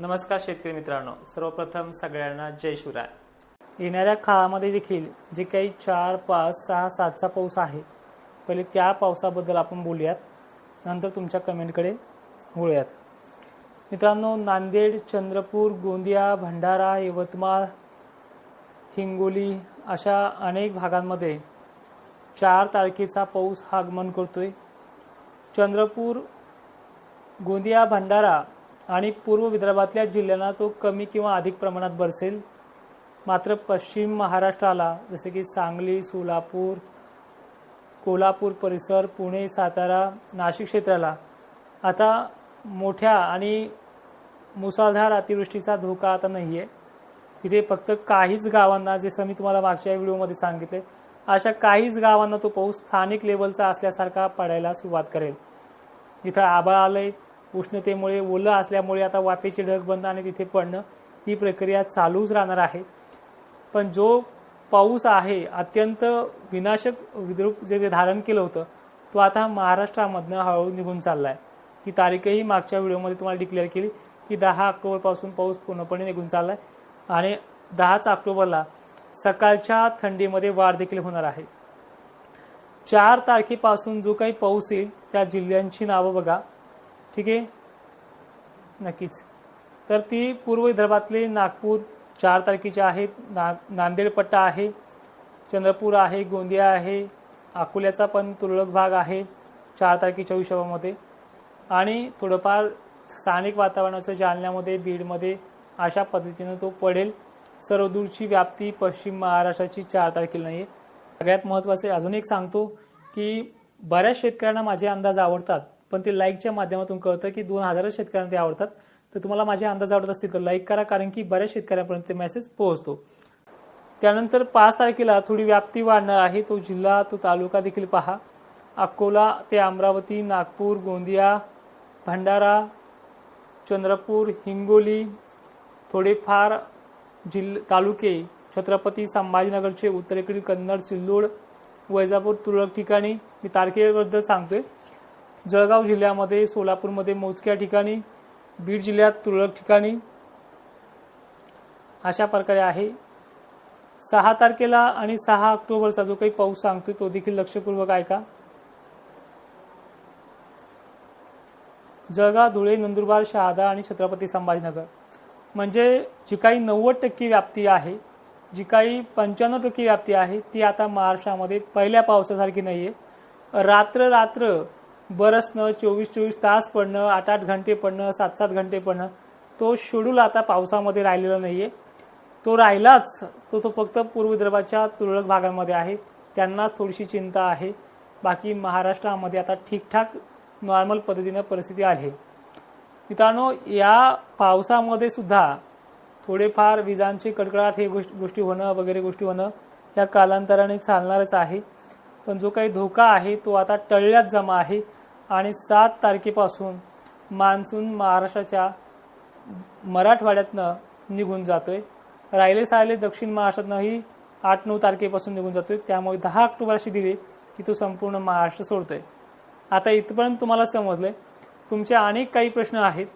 नमस्कार शेतकरी मित्रांनो सर्वप्रथम सगळ्यांना जय शिवराय. येणाऱ्या काळामध्ये देखील जे काही चार पाच सहा सातचा पाऊस आहे पहिले त्या पावसाबद्दल आपण बोलूयात नंतर तुमच्या कमेंटकडे वळूयात. मित्रांनो नांदेड चंद्रपूर गोंदिया भंडारा यवतमाळ हिंगोली अशा अनेक भागांमध्ये चार तारखेचा पाऊस आगमन करतोय. चंद्रपूर गोंदिया भंडारा आणि पूर्व विदर्भातल्या जिल्ह्यांना तो कमी किंवा अधिक प्रमाणात बरसेल. मात्र पश्चिम महाराष्ट्राला जसे की सांगली सोलापूर कोल्हापूर परिसर पुणे सातारा नाशिक क्षेत्राला आता मोठ्या आणि मुसळधार अतिवृष्टीचा धोका आता नाही आहे तिथे फक्त काहीच गावांना जसं मी तुम्हाला मागच्या व्हिडिओमध्ये सांगितले अशा काहीच गावांना तो पाऊस स्थानिक लेवलचा असल्यासारखा पडायला सुरुवात करेल. जिथं आलं आलंय उष्णतेमुळे ओलं असल्यामुळे आता वाफेचे ढग बंद आणि तिथे पडणं ही प्रक्रिया चालूच राहणार आहे. पण जो पाऊस आहे अत्यंत विनाशक विद्रूप जे ते धारण केलं होतं तो आता महाराष्ट्रामधनं हळूहळू निघून चाललाय. ती तारीखही मागच्या व्हिडिओमध्ये तुम्हाला डिक्लेअर केली की दहा ऑक्टोबरपासून पाऊस पूर्णपणे निघून चाललाय आणि दहाच ऑक्टोबरला सकाळच्या थंडीमध्ये वाढ देखील होणार आहे. चार तारखेपासून जो काही पाऊस येईल त्या जिल्ह्यांची नावं बघा. ठीक आहे? नक्कीच. तर ती पूर्व विदर्भातले नागपूर चार तारखेचे आहेत. ना नांदेड पट्टा आहे चंद्रपूर आहे गोंदिया आहे अकोल्याचा पण तुरळक भाग आहे चार तारखेच्या हिशोबामध्ये. आणि थोडंफार स्थानिक वातावरणाचं जालन्यामध्ये बीडमध्ये अशा पद्धतीनं तो पडेल. सर्वदूरची व्याप्ती पश्चिम महाराष्ट्राची चार तारखेला नाही सगळ्यात महत्त्वाचे अजून एक सांगतो की बऱ्याच शेतकऱ्यांना माझे अंदाज आवडतात. पण ते लाईकच्या माध्यमातून कळतं की दोन हजारच शेतकऱ्यांना ते आवडतात. तर तुम्हाला माझे अंदाज आवडत असतील तर लाईक करा कारण की बऱ्याच शेतकऱ्यांपर्यंत ते मेसेज पोहोचतो. त्यानंतर पाच तारखेला थोडी व्याप्ती वाढणार आहे. तो जिल्हा तो तालुका देखील पहा. अकोला ते अमरावती नागपूर गोंदिया भंडारा चंद्रपूर हिंगोली थोडेफार जिल्ह तालुके छत्रपती संभाजीनगरचे उत्तरेकडील कन्नड सिल्लोड वैजापूर तुरळक ठिकाणी. मी तारखेबद्दल सांगतोय. जळगाव जिल्ह्यामध्ये सोलापूरमध्ये मोजक्या ठिकाणी बीड जिल्ह्यात तुरळक ठिकाणी. अशा प्रकारे आहे. सहा तारखेला आणि सहा ऑक्टोबरचा जो काही पाऊस सांगतोय तो देखील लक्षपूर्वक ऐका. जळगाव धुळे नंदुरबार शहादा आणि छत्रपती संभाजीनगर. म्हणजे जी काही नव्वद टक्के व्याप्ती आहे जी काही पंच्याण्णव टक्के व्याप्ती आहे ती आता महाराष्ट्रामध्ये पहिल्या पावसासारखी नाहीये. रात्र रात्र बरसणं चोवीस चोवीस तास पडणं आठ आठ घंटे पडणं सात सात घंटे पडणं तो शेड्यूल आता पावसामध्ये राहिलेला नाहीये. तो राहिलाच तो तो फक्त पूर्व विदर्भाच्या तुरळक भागांमध्ये आहे. त्यांनाच थोडीशी चिंता आहे. बाकी महाराष्ट्रामध्ये आता ठीकठाक नॉर्मल पद्धतीनं परिस्थिती आली आहे. मित्रांनो या पावसामध्ये सुद्धा थोडेफार विजांची कडकडाट हे गोष्टी होणं वगैरे गोष्टी होणं या कालांतराने चालणारच आहे. पण जो काही धोका आहे तो आता टळल्यात जमा आहे. आणि सात तारखेपासून मान्सून महाराष्ट्राच्या मराठवाड्यातनं निघून जातोय. राहिले सायले दक्षिण महाराष्ट्रातनंही आठ नऊ तारखेपासून निघून जातोय. त्यामुळे दहा ऑक्टोबर अशी दिली की तो संपूर्ण महाराष्ट्र सोडतोय. आता इथपर्यंत तुम्हाला समजलंय. तुमचे अनेक काही प्रश्न आहेत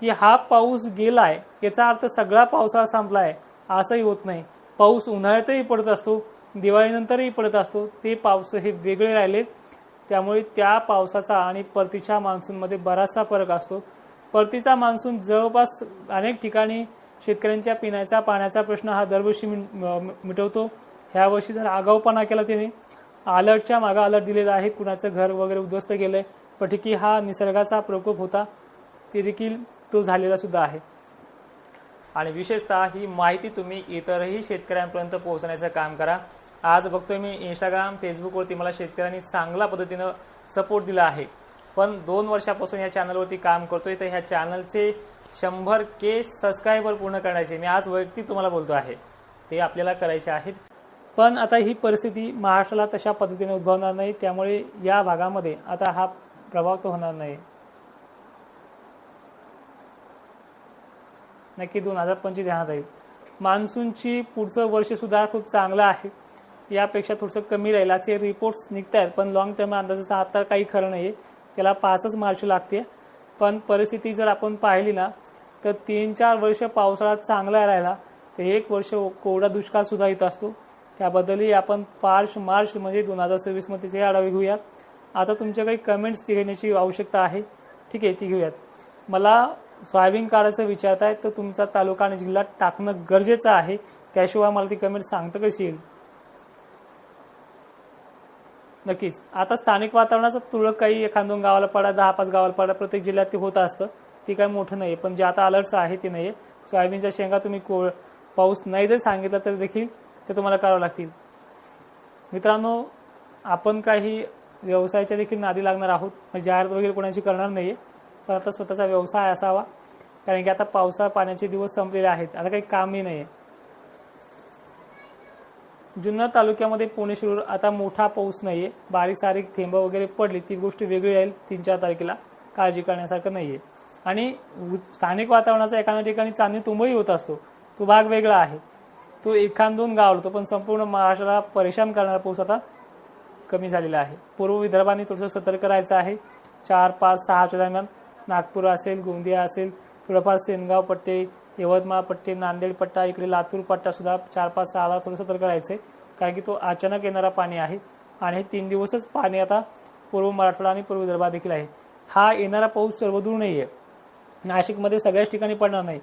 की हा पाऊस गेलाय याचा अर्थ सगळा पावसाळा संपलाय असंही होत नाही. पाऊस उन्हाळ्यातही पडत असतो. दिवाळीनंतरही पडत असतो. ते पाऊस हे वेगळे राहिले त्यामुळे त्या पावसाचा आणि परतीच्या मान्सूनमध्ये बराचसा फरक असतो. परतीचा मान्सून जवळपास अनेक ठिकाणी शेतकऱ्यांच्या पिण्याचा पाण्याचा प्रश्न हा दरवर्षी मिटवतो. ह्या वर्षी जर आगाऊपणा केला त्याने अलर्टच्या मागे अलर्ट दिलेला आहे कुणाचं घर वगैरे उद्ध्वस्त केलंय पण हा निसर्गाचा प्रकोप होता. ते देखील तो झालेला सुद्धा आहे. आणि विशेषतः ही माहिती तुम्ही इतरही शेतकऱ्यांपर्यंत पोहोचण्याचं काम करा. आज बघतोय मी इंस्टाग्राम फेसबुकवरती मला शेतकऱ्यांनी चांगल्या पद्धतीनं सपोर्ट दिला आहे. पण दोन वर्षापासून या चॅनलवरती काम करतोय तर ह्या चॅनलचे शंभर के सबस्क्रायबर पूर्ण करण्याचे मी आज वैयक्तिक तुम्हाला बोलतो आहे. ते आपल्याला करायचे आहेत. पण आता ही परिस्थिती महाराष्ट्राला तशा पद्धतीने उद्भवणार नाही त्यामुळे या भागामध्ये आता हा प्रभाव तो होणार नाही. नक्की दोन हजार पंचवीस ध्यानात येईल मान्सूनची पुढचं वर्ष सुद्धा खूप चांगलं आहे. यापेक्षा थोडंसं कमी राहील. असे रिपोर्ट्स निघत आहेत पण लॉंग टर्म अंदाजाचा आता काही खरं नाही त्याला पाचच मार्च लागते पण परिस्थिती जर आपण पाहिली ना तर तीन चार वर्ष पावसाळा चांगला राहिला तर एक वर्ष कोरडा दुष्काळ सुद्धा येत असतो. त्याबद्दलही आपण मार्च मार्च म्हणजे दोन हजार सव्वीसमध्ये ते आढावे घेऊयात. आता तुमच्या काही कमेंट्स घेण्याची आवश्यकता आहे. ठीक आहे ती घेऊयात. मला सोयाबीन काढायचं विचारत आहे तर तुमचा तालुका आणि जिल्हा टाकणं गरजेचं आहे. त्याशिवाय मला ती कमेंट सांगता कशी येईल? नक्कीच. आता स्थानिक वातावरणाचा तुळक काही एखाद दोन गावाला पडा दहा पाच गावाला पडा प्रत्येक जिल्ह्यात ते होत असतं. ती काही मोठं नाही पण जे आता अलर्टचं आहे ते नाही सोयाबीनच्या शेंगा तुम्ही कोळ पाऊस नाही जर सांगितलं तर देखील ते तुम्हाला करावं लागतील. मित्रांनो आपण काही व्यवसायाच्या देखील नादी लागणार आहोत. म्हणजे जाहिरात वगैरे कोणाची करणार नाहीये. पण आता स्वतःचा व्यवसाय असावा. कारण की आता पावसा पाण्याचे दिवस संपलेले आहेत. आता काही कामही नाही आहे जुन्नर तालुक्यामध्ये पुणे शिरूर आता मोठा पाऊस नाहीये. बारीक सारीक थेंब वगैरे पडली ती गोष्ट वेगळी राहील. तीन चार तारखेला काळजी करण्यासारखं नाहीये. आणि उ- स्थानिक वातावरणाचा एखाद्या ठिकाणी चांदणी तुंबही होत असतो. तो भाग वेगळा आहे. तो एखाद दोन गाव होतो पण संपूर्ण महाराष्ट्राला परेशान करणारा पाऊस आता कमी झालेला आहे. पूर्व विदर्भाने थोडंसं सतर्क राहायचं आहे. चार पाच सहाच्या दरम्यान नागपूर असेल गोंदिया असेल थोडंफार सेनगाव पट्टे यवतमाळ पट्टे नांदेड पट्टा इकडे लातूर पट्टा सुद्धा चार पाच सहाला थोडं सतर्क राहायचंय कारण की तो अचानक येणारा पाणी आहे आणि हे तीन दिवसच पाणी आता पूर्व मराठवाडा आणि पूर्व विदर्भात देखील आहे. हा येणारा पाऊस सर्वदूर नाही आहे नाशिकमध्ये सगळ्याच ठिकाणी पडणार नाही.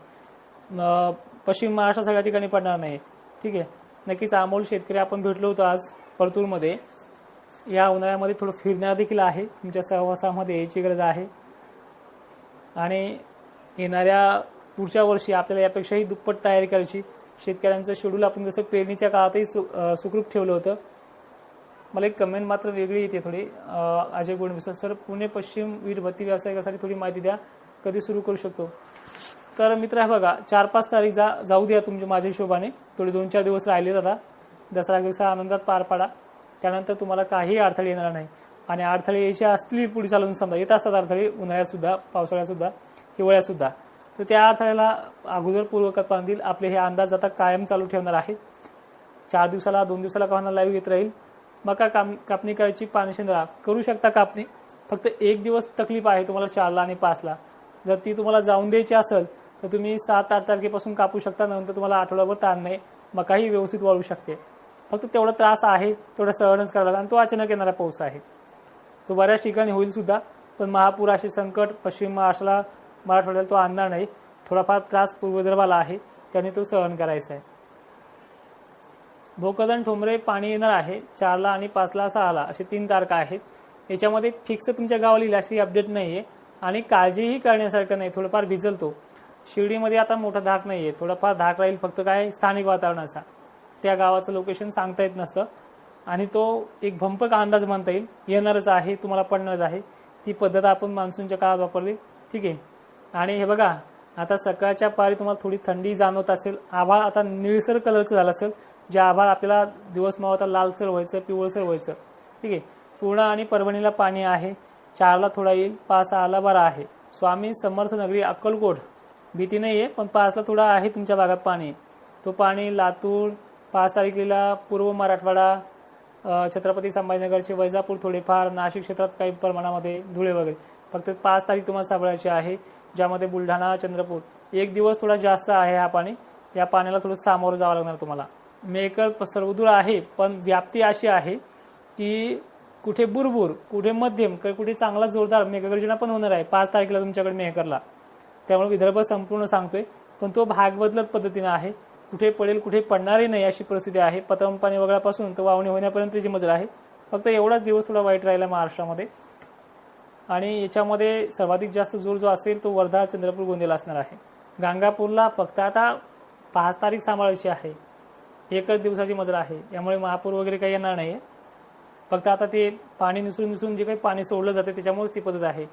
पश्चिम महाराष्ट्रात सगळ्या ठिकाणी पडणार नाही. ठीक आहे? नक्कीच अमोल शेतकरी आपण भेटलो होतो आज परतूरमध्ये. या उन्हाळ्यामध्ये थोडं फिरणार देखील आहे. तुमच्या सहवासामध्ये यायची गरज आहे. आणि येणाऱ्या पुढच्या वर्षी आपल्याला यापेक्षाही दुप्पट तयारी करायची. शेतकऱ्यांचं शेड्यूल आपण जसं पेरणीच्या काळातही सु सुखरूप ठेवलं होतं. मला एक कमेंट मात्र वेगळी येते थोडी. अजय गोडमिसर सर. पुणे पश्चिम वीट भत्ती व्यावसायिकासाठी थोडी माहिती द्या. कधी सुरू करू शकतो? तर मित्र हे बघा चार पाच तारीख जा जाऊ द्या तुमच्या माझ्या हिशोबाने. थोडे दोन चार दिवस राहिले आता. दसरा दिवसा आनंदात पार पाडा. त्यानंतर तुम्हाला काही अडथळे येणार नाही. आणि अडथळे यायचे असली पुढे चालून समजा. येत असतात अडथळे उन्हाळ्यात सुद्धा पावसाळ्यात सुद्धा हिवाळ्यात सुद्धा. तर त्या अडथळ्याला अगोदर पूर्वकल्पनातील आपले हे अंदाज आता कायम चालू ठेवणार आहे चार दिवसाला दोन दिवसाला का लाईव्ह येत राहील. मका काम कापणी करायची पानशेंद्रा करू शकता कापणी. फक्त एक दिवस तकलीफ आहे तुम्हाला चारला आणि पाचला. जर ती तुम्हाला जाऊन द्यायची असेल तर तुम्ही सात आठ तारखेपासून कापू शकता नंतर तुम्हाला आठवड्याभर ताण नाही. मकाही व्यवस्थित वाळू शकते. फक्त तेवढा त्रास आहे तेवढा सहनच करावा लागला आणि तो अचानक येणारा पाऊस आहे. तो बऱ्याच ठिकाणी होईल सुद्धा पण महापूर असे संकट पश्चिम महाराष्ट्राला मराठवाड्याला तो आणणार नाही. थोडाफार त्रास पूर्वदर्भाला आहे. त्याने तो सहन करायचा आहे भोकदन ठोंबरे पाणी येणार आहे. चारला आणि पाचला सहाला असे तीन तारखा आहेत. याच्यामध्ये फिक्स तुमच्या गावाला येईल अशी अपडेट नाहीये. आणि काळजीही करण्यासारखं नाही. थोडंफार भिजलतो. शिर्डीमध्ये आता मोठा धाक नाहीये. थोडाफार धाक राहील फक्त काय स्थानिक वातावरणाचा. त्या गावाचं लोकेशन सांगता येत नसतं. आणि तो एक भंपक अंदाज म्हणता येईल. येणारच आहे तुम्हाला पडणारच आहे. ती पद्धत आपण मान्सूनच्या काळात वापरली. ठीक आहे. आणि हे बघा आता सकाळच्या पारी तुम्हाला थोडी थंडी जाणवत असेल आभाळ आता निळसर कलरचं झालं असेल जे आभाळ आपल्याला दिवस मावता लालसर व्हायचं पिवळसर व्हायचं. ठीक आहे? पूर्णा आणि परभणीला पाणी आहे. चारला थोडा येईल पाच सहाला बरा आहे. स्वामी समर्थ नगरी अक्कलकोट. भीती नाही आहे पण पाचला थोडा आहे तुमच्या भागात पाणी. तो पाणी लातूर पाच तारखेला पूर्व मराठवाडा छत्रपती संभाजीनगरचे वैजापूर थोडेफार नाशिक क्षेत्रात काही प्रमाणामध्ये धुळे वगैरे. फक्त पाच तारीख तुम्हाला सापडायची आहे. ज्यामध्ये बुलढाणा चंद्रपूर. एक दिवस थोडा जास्त आहे हा पाणी. या पाण्याला थोडं सामोरं जावं लागणार तुम्हाला. मेकर सर्वदूर आहे पण व्याप्ती अशी आहे की कुठे बुरबुर कुठे मध्यम कुठे चांगला जोरदार मेघगर्जना पण होणार आहे. पाच तारखेला तुमच्याकडे मेहकरला. त्यामुळे विदर्भ संपूर्ण सांगतोय पण तो भाग बदलत पद्धतीनं आहे. कुठे पडेल कुठे पडणारही नाही अशी परिस्थिती आहे. पतम पाणी वगळापासून तर वावणी होण्यापर्यंतची मजल आहे फक्त एवढाच दिवस थोडा वाईट राहिला महाराष्ट्रामध्ये. आणि याच्यामध्ये सर्वाधिक जास्त जोर जो असेल तो वर्धा चंद्रपूर गोंदियाला असणार आहे. गांगापूरला फक्त आता पाच तारीख सांभाळायची आहे. एकच दिवसाची मजल आहे. यामुळे महापूर वगैरे काही येणार नाही फक्त आता ते पाणी निसरून निसरून जे काही पाणी सोडलं जाते त्याच्यामुळेच ती पद्धत आहे.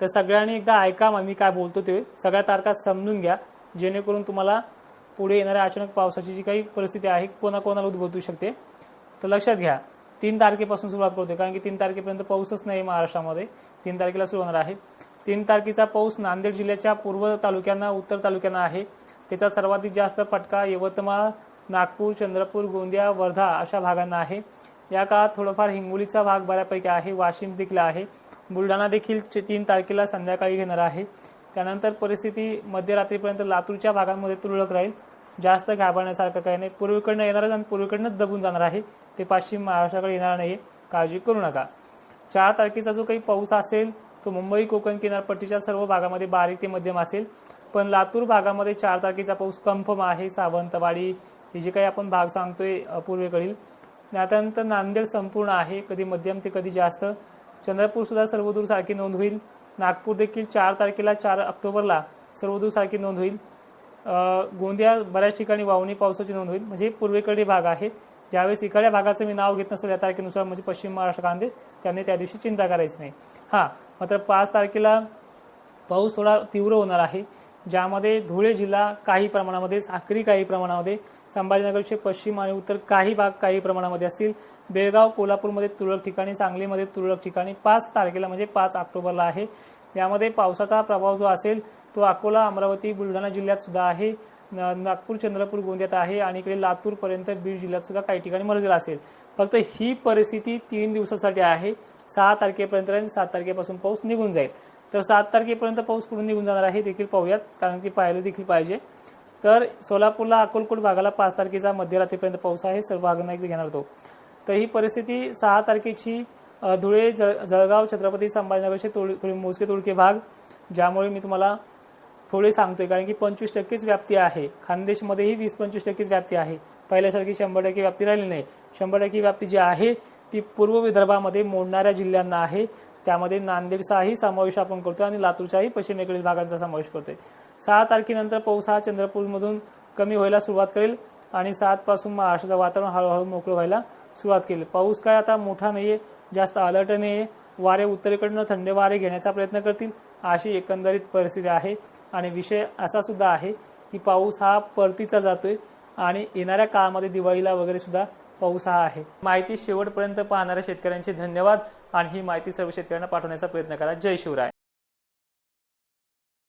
तर सगळ्यांनी एकदा ऐका मग मी काय बोलतो ते. सगळ्या तारखा समजून घ्या. जेणेकरून तुम्हाला पुढे येणाऱ्या अचानक पावसाची जी काही परिस्थिती आहे कोणाकोणाला उद्भवू शकते तर लक्षात घ्या. तीन तारखेपासून सुरुवात करतोय. कारण की तीन तारखेपर्यंत पाऊसच नाही महाराष्ट्रामध्ये. तीन तारखेला सुरू होणार आहे. तीन तारखेचा पाऊस नांदेड जिल्ह्याच्या पूर्व तालुक्यांना उत्तर तालुक्यांना आहे. त्याचा सर्वाधिक जास्त फटका यवतमाळ नागपूर चंद्रपूर गोंदिया वर्धा अशा भागांना आहे. या काळात थोडंफार हिंगोलीचा भाग बऱ्यापैकी आहे वाशिम देखील आहे. बुलढाणा देखील चे- तीन तारखेला संध्याकाळी घेणार आहे. त्यानंतर परिस्थिती मध्यरात्रीपर्यंत लातूरच्या भागांमध्ये तुरळक राहील. जास्त घाबरण्यासारखं काही नाही. पूर्वीकडनं येणारच आणि पूर्वीकडनंच दबून जाणार आहे. ते पाश्चिम महाराष्ट्राकडे येणार नाही काळजी करू नका. चार तारखेचा जो काही पाऊस असेल तो मुंबई कोकण किनारपट्टीच्या सर्व भागामध्ये बारीक ते मध्यम असेल. पण लातूर भागामध्ये चार तारखेचा पाऊस कन्फर्म आहे. सावंतवाडी हे जे काही आपण भाग सांगतोय पूर्वेकडील. त्यानंतर नांदेड संपूर्ण आहे. कधी मध्यम ते कधी जास्त. चंद्रपूर सुद्धा सर्वदूर सारखी नोंद होईल. नागपूर देखील चार तारखेला चार ऑक्टोबरला सर्वदूर सारखी नोंद होईल. गोंदिया बऱ्याच ठिकाणी वावणी पावसाची नोंद होईल. म्हणजे पूर्वेकडे भाग आहेत. ज्यावेळेस इकडल्या भागाचं मी नाव घेत नसेल या तारखेनुसार म्हणजे पश्चिम महाराष्ट्र कांदे त्यांनी त्या दिवशी चिंता करायची नाही. हां मात्र पाच तारखेला पाऊस थोडा तीव्र होणार आहे ज्यामध्ये धुळे जिल्हा काही प्रमाणामध्ये साक्री काही प्रमाणामध्ये संभाजीनगरचे पश्चिम आणि उत्तर काही भाग काही प्रमाणामध्ये असतील. बेळगाव कोल्हापूरमध्ये तुरळक ठिकाणी सांगलीमध्ये तुरळक ठिकाणी पाच तारखेला म्हणजे पाच ऑक्टोबरला आहे. यामध्ये पावसाचा प्रभाव जो असेल तो अकोला अमरावती बुलढाणा जिल्ह्यात सुद्धा आहे. नागपूर चंद्रपूर गोंदियात आहे आणि इकडे लातूरपर्यंत बीड जिल्ह्यात सुद्धा काही ठिकाणी मर्जल असेल. फक्त ही परिस्थिती तीन दिवसासाठी आहे. सहा तारखेपर्यंत आणि सात तारखेपासून पाऊस निघून जाईल. तर सात तारखेपर्यंत पाऊस कुठून निघून जाणार आहे देखील पाहूयात कारण की पाहायला देखील पाहिजे. तर सोलापूरला अकोलकोट भागाला पाच तारखेचा मध्यरात्रीपर्यंत पाऊस आहे सर्व भागांना एकदा घेणार तो. तर ही परिस्थिती सहा तारखेची धुळे जळ जळगाव छत्रपती संभाजीनगरचे थोडे थोडे मोजके तुळके भाग ज्यामुळे मी तुम्हाला थोडे सांगतोय कारण की पंचवीस टक्केच व्याप्ती आहे. खानदेशमध्येही वीस पंचवीस टक्केच व्याप्ती आहे. पहिल्यासारखी शंभर टक्के व्याप्ती राहिली नाही. शंभर टक्के व्याप्ती जी आहे ती पूर्व विदर्भामध्ये मोडणाऱ्या जिल्ह्यांना आहे. त्यामध्ये नांदेडचाही समावेश आपण करतोय आणि लातूरच्याही पश्चिमेकडील भागांचा समावेश करतोय. सहा तारखेनंतर पाऊस हा चंद्रपूरमधून कमी व्हायला सुरुवात करेल आणि सात पासून महाराष्ट्राचं वातावरण हळूहळू मोकळं व्हायला सुरुवात केली. पाऊस काय आता मोठा नाहीये जास्त अलर्ट नाहीये. वारे उत्तरेकडनं थंड वारे घेण्याचा प्रयत्न करतील अशी एकंदरीत परिस्थिती आहे. आणि विषय असा सुद्धा आहे की पाऊस हा परतीचा जातोय आणि येणाऱ्या काळामध्ये दिवाळीला वगैरे सुद्धा पाऊस हा आहे. माहिती शेवटपर्यंत पाहणाऱ्या शेतकऱ्यांचे धन्यवाद आणि ही माहिती सर्व शेतकऱ्यांना पाठवण्याचा प्रयत्न करा. जय शिवराय.